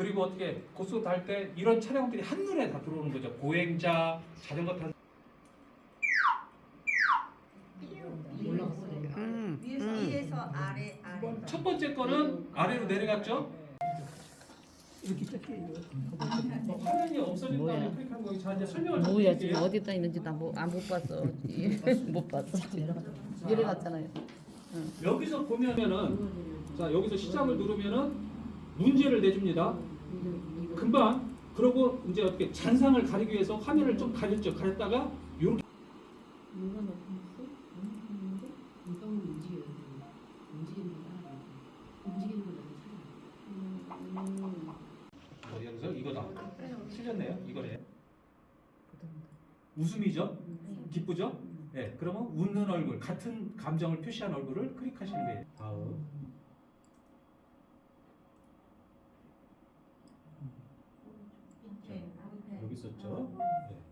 그리고 어떻게 고속도로 탈 때 이런 차량들이 한눈에 다 들어오는 거죠. 보행자, 자전거 탄. 음, 위에서 음. 위에서 아래 아래. 첫 번째 거는 아래로 내려갔죠. 화면이 없어진 뭐야? 다음에 클릭한 거. 자 이제 설명을 좀 뭐야 지금 드릴게요. 어디다 있는지 나못 봤어. 못 봤어. 내려갔잖아요. 여기서 보면은 자 여기서 시작을 누르면은 문제를 내줍니다. 금방 그러고 이제 어떻게 잔상을 가리기 위해서 화면을 좀 가렸죠. 가렸다가 요렇게 이거는 움직여야 돼. 움직이는 거 따라. 움직이는 거 따라. 어, 여기서 이거다. 틀렸네요. 이거네. 웃음이죠? 기쁘죠? 네. 그러면 웃는 얼굴, 같은 감정을 표시한 얼굴을 클릭하시는 거예요. 다음. 네. 여기 있었죠? 네.